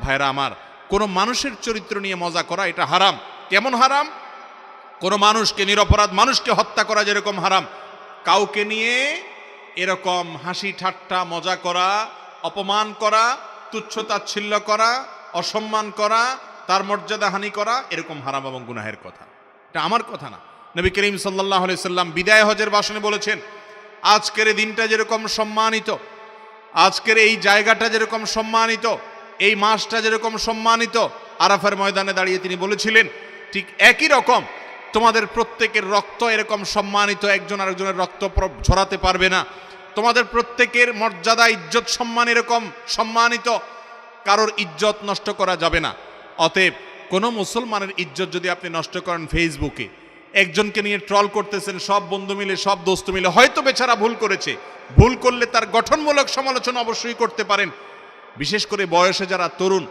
ভাইরা আমার, কোনো মানুষের চরিত্র নিয়ে মজা করা এটা হারাম। কেমন হারাম? কোনো মানুষকে নিরপরাধ, মানুষকে হত্যা করা যেরকম হারাম। কাউকে নিয়ে এরকম হাসি ঠাট্টা, মজা করা, অপমান করা, তুচ্ছ তাচ্ছিল্য করা, অসম্মান করা, তার মর্যাদা হানি করা, এরকম হারাম এবং গুনাহের কথা। এটা আমার কথা না। নবী করিম সাল্লাহ সাল্লাম বিদায় হজের ভাষণে বলেছেন, আজকের দিনটা যেরকম সম্মানিত, আজকের এই জায়গাটা যেরকম সম্মানিত এই মাসটা যেরকম সম্মানিত আরাফার ময়দানে দাঁড়িয়ে তিনি বলেছিলেন, ঠিক একই রকম তোমাদের প্রত্যেকের রক্ত এরকম সম্মানিত একজন আরেকজনের রক্ত ঝরাতে পারবে না। তোমাদের প্রত্যেকের মর্যাদা, ইজ্জত সম্মান এরকম সম্মানিত, কারোর ইজ্জত নষ্ট করা যাবে না। অতএব কোনো মুসলমানের ইজ্জত যদি আপনি নষ্ট করেন ফেসবুকে, একজনকে নিয়ে ট্রল করতেছেন, সব বন্ধু মিলে, সব দোস্ত মিলে, হয়তো বেচারা ভুল করেছে। ভুল করলে তার গঠনমূলক সমালোচনা অবশ্যই করতে পারেন। বিশেষ করে বয়সে যারা তরুণ,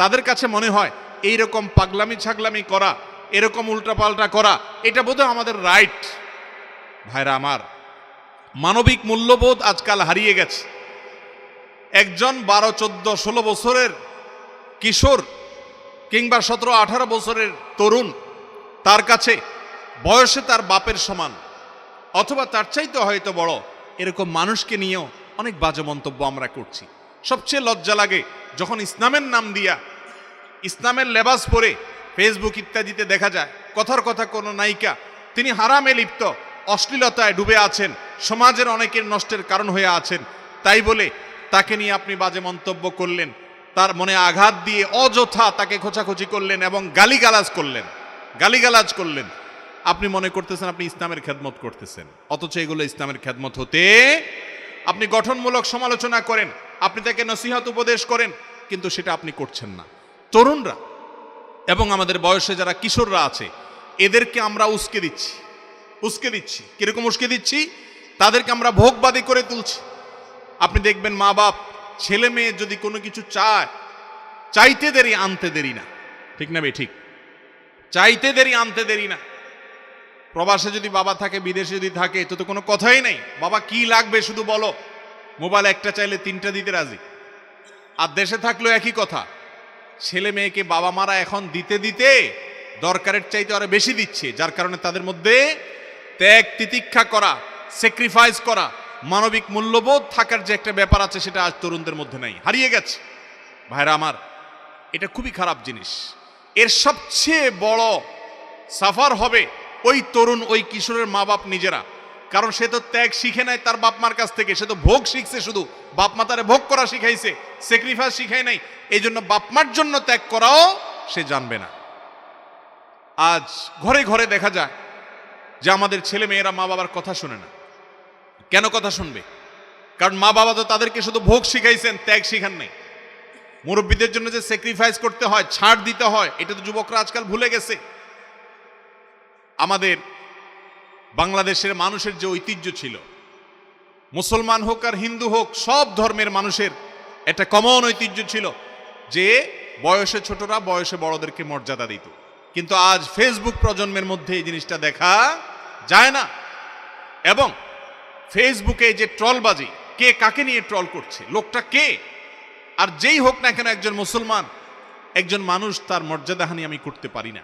তাদের কাছে মনে হয় এই রকম পাগলামি ছাগলামি করা, এরকম উল্টাপাল্টা করা, এটা বোধহয় আমাদের রাইট ভাইরা আমার, মানবিক মূল্যবোধ আজকাল হারিয়ে গেছে। একজন বারো, চোদ্দ, ষোলো বছরের কিশোর কিংবা সতেরো, আঠারো বছরের তরুণ, তার কাছে বয়সে তার বাপের সমান, অথবা তার চাইতে হয়তো বড়, এরকম মানুষকে নিয়েও অনেক বাজে মন্তব্য আমরা করছি। সবচেয়ে লজ্জা লাগে যখন ইসলামের নাম দিয়া, ইসলামের লেবাস পরে ফেসবুক ইত্যাদিতে দেখা যায়, কথার কথা কোনো নায়িকা, তিনি হারামে লিপ্ত, অশ্লীলতায় ডুবে আছেন, সমাজের অনেকের নষ্টের কারণ হয়ে আছেন। তাই বলে তাকে নিয়ে আপনি বাজে মন্তব্য করলেন, তার মনে আঘাত দিয়ে অযথা তাকে খোঁচাখুচি করলেন এবং গালিগালাজ করলেন গালিগালাজ করলেন। আপনি মনে করতেছেন আপনি ইসলামের খেদমত করতেছেন, অথচ এগুলো ইসলামের খেদমত হতে আপনি গঠনমূলক সমালোচনা করেন আপনি তাকে নসিহত উপদেশ করেন, কিন্তু সেটা আপনি করছেন না। তরুণরা এবং আমাদের বয়সে যারা কিশোররা আছে, এদেরকে আমরা উস্কে দিচ্ছি। উস্কে দিচ্ছি। কীরকম উস্কে দিচ্ছি? তাদেরকে আমরা ভোগবাদী করে তুলছি। আপনি দেখবেন মা বাপ ছেলে মেয়ে যদি কোনো কিছু চায়, চাইতে দেরি, আনতে দেরি না। ঠিক না ঠিক? চাইতে দেরি, আনতে দেরি না। প্রবাসে যদি বাবা থাকে, বিদেশে যদি থাকে তো তো কোনো কথাই নেই। বাবা, কি লাগবে শুধু বলো? মোবাইল একটা চাইলে তিনটা দিতে রাজি। আর দেশে থাকলেও একই কথা। ছেলে মেয়েকে বাবা মারা এখন দিতে দিতে দরকারের চাইতে আরও বেশি দিচ্ছে, যার কারণে তাদের মধ্যে ত্যাগ, তিতিক্ষা করা স্যাক্রিফাইস করা, মানবিক মূল্যবোধ থাকার যে একটা ব্যাপার আছে, সেটা আজ তরুণদের মধ্যে নাই। হারিয়ে গেছে। ভাইরা আমার, এটা খুবই খারাপ জিনিস। এর সবচেয়ে বড় সাফার হবে ওই তরুণ, ওই কিশোরের মা বাপ নিজেরা। কারণ সে তো ত্যাগ শিখে নাই তার বাপ মার কাছ থেকে। সে তো ভোগ শিখছে শুধু। বাপ মা তারে ভোগ করা শিখাইছে স্যাক্রিফাইস শিখাই নাই। এই জন্য বাপ মার জন্য ত্যাগ করাও সে জানবে না। আজ ঘরে ঘরে দেখা যায় যে আমাদের ছেলে মেয়েরা মা বাবার কথা শুনে না। কেন কথা শুনবে? কারণ মা বাবা তো তাদেরকে শুধু ভোগ শিখাইছেন, ত্যাগ শিখান নাই। মুরব্বীদের জন্য যে স্যাক্রিফাইস করতে হয়, ছাড় দিতে হয়, এটা তো যুবকরা আজকাল ভুলে গেছে। আমাদের বাংলাদেশের মানুষের যে ঐতিহ্য ছিল, মুসলমান হোক আর হিন্দু হোক, সব ধর্মের মানুষের একটা কমন ঐতিহ্য ছিল যে বয়সে ছোটরা বয়সে বড়দেরকে মর্যাদা দিত। কিন্তু আজ ফেসবুক প্রজন্মের মধ্যে এই জিনিসটা দেখা যায় না। এবং ফেসবুকে যে ট্রলবাজি, কে কাকে নিয়ে ট্রল করছে, লোকটা কে? আর যেই হোক না কেন একজন মুসলমান, একজন মানুষ তার মর্যাদাহানি আমি করতে পারি না।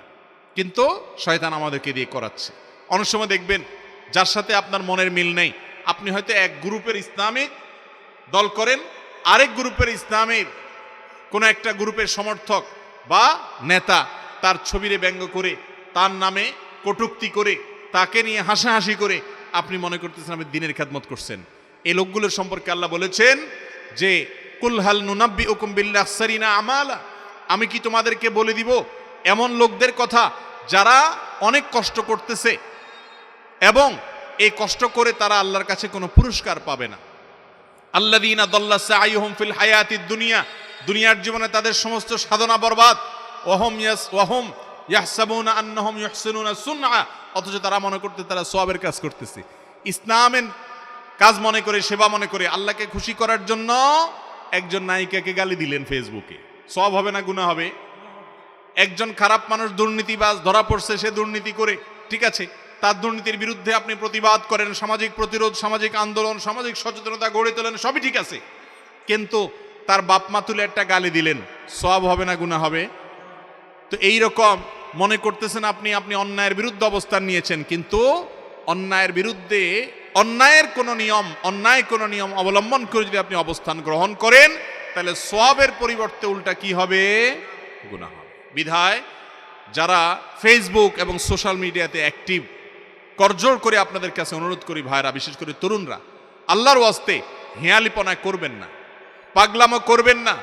কিন্তু শয়তান আমাদেরকে দিয়ে করাচ্ছে। অনেক সময় দেখবেন যার সাথে আপনার মনের মিল নেই। আপনি হয়তো এক গ্রুপের ইসলামিক দল করেন, আরেক গ্রুপের ইসলামের কোনো একটা গ্রুপের সমর্থক বা নেতা তার ছবিরে ব্যঙ্গ করে, তার নামে কটুক্তি করে, তাকে নিয়ে হাসাহাসি করে আপনি মনে করতেছেন আমি দিনের খেদমত করছেন। এই লোকগুলোর সম্পর্কে আল্লাহ বলেছেন যে কুলহাল নুনাব্বি ওকুম বিল্লাহ সারিনা আমালা? আমি কি তোমাদেরকে বলে দিব, এমন লোকদের কথা যারা অনেক কষ্ট করতেছে এবং এই কষ্ট করে তারা আল্লাহর কাছে কোনো পুরস্কার পাবে না। আল্লাদিনা দল্লা সাইহুম ফিল হায়াতিদ দুনিয়া, দুনিয়ার জীবনে তাদের সমস্ত সাধনা বরবাদ। ওহম ইয়াস, ওহম ইয়াহসাবুনা অথচ তারা মনে করতে, তারা সওয়াবের কাজ করতেছে। ইসলামের কাজ মনে করে, সেবা মনে করে, আল্লাহকে খুশি করার জন্য একজন নায়িকাকে গালি দিলেন ফেসবুকে। সব হবে না, গুনাহ হবে? একজন খারাপ মানুষ দুর্নীতিবাজ, ধরা পড়ছে, সে দুর্নীতি করে, ঠিক আছে। তার দুর্নীতির বিরুদ্ধে আপনি প্রতিবাদ করেন, সামাজিক প্রতিরোধ, সামাজিক আন্দোলন, সামাজিক সচেতনতা গড়ে তোলেন, সবই ঠিক আছে। কিন্তু তার বাপ তুলে একটা গালি দিলেন সব হবে না গুণা হবে? তো এই রকম মনে করতেছেন আপনি আপনি অন্যায়ের বিরুদ্ধে অবস্থান নিয়েছেন, কিন্তু অন্যায়ের বিরুদ্ধে অন্যায়ের কোনো নিয়ম, অন্যায় কোনো নিয়ম অবলম্বন করে যদি আপনি অবস্থান গ্রহণ করেন, তাহলে সবের পরিবর্তে উল্টা কি হবে? গুণা হবে। বিধায় যারা ফেসবুক এবং সোশ্যাল মিডিয়াতে অ্যাক্টিভ করজোর করে আপনাদের কাছে অনুরোধ করি ভাইরা, বিশেষ করে তরুণরা, আল্লাহর ওয়াস্তে হেয়ালিপনা করবেন না, পাগলামো করবেন না,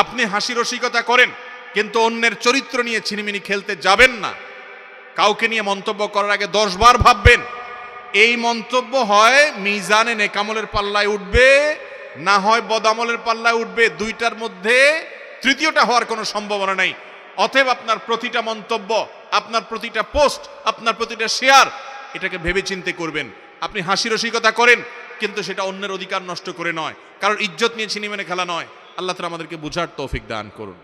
আপনি হাসি রসিকতা করেন, কিন্তু অন্যের চরিত্র নিয়ে ছিনিমিনি খেলতে যাবেন না। কাউকে নিয়ে মন্তব্য করার আগে দশ বার ভাববেন, এই মন্তব্য হয় মিজানে নেকামলের পাল্লায় উঠবে, না হয় বদামলের পাল্লায় উঠবে, দুইটার মধ্যে তৃতীয়টা হওয়ার কোনো সম্ভাবনা নেই। অতএব আপনার প্রতিটা মন্তব্য, আপনার প্রতিটা পোস্ট, আপনার প্রতিটা শেয়ার এটাকে ভেবে চিনতে করবেন। আপনি হাসি রসিকতা করেন, কিন্তু সেটা অন্যের অধিকার নষ্ট করে নয়। কারণ ইজ্জত নিয়ে চিনি মেনে খেলা নয়। আল্লাহ তালা আমাদেরকে বুঝার তৌফিক দান করুন।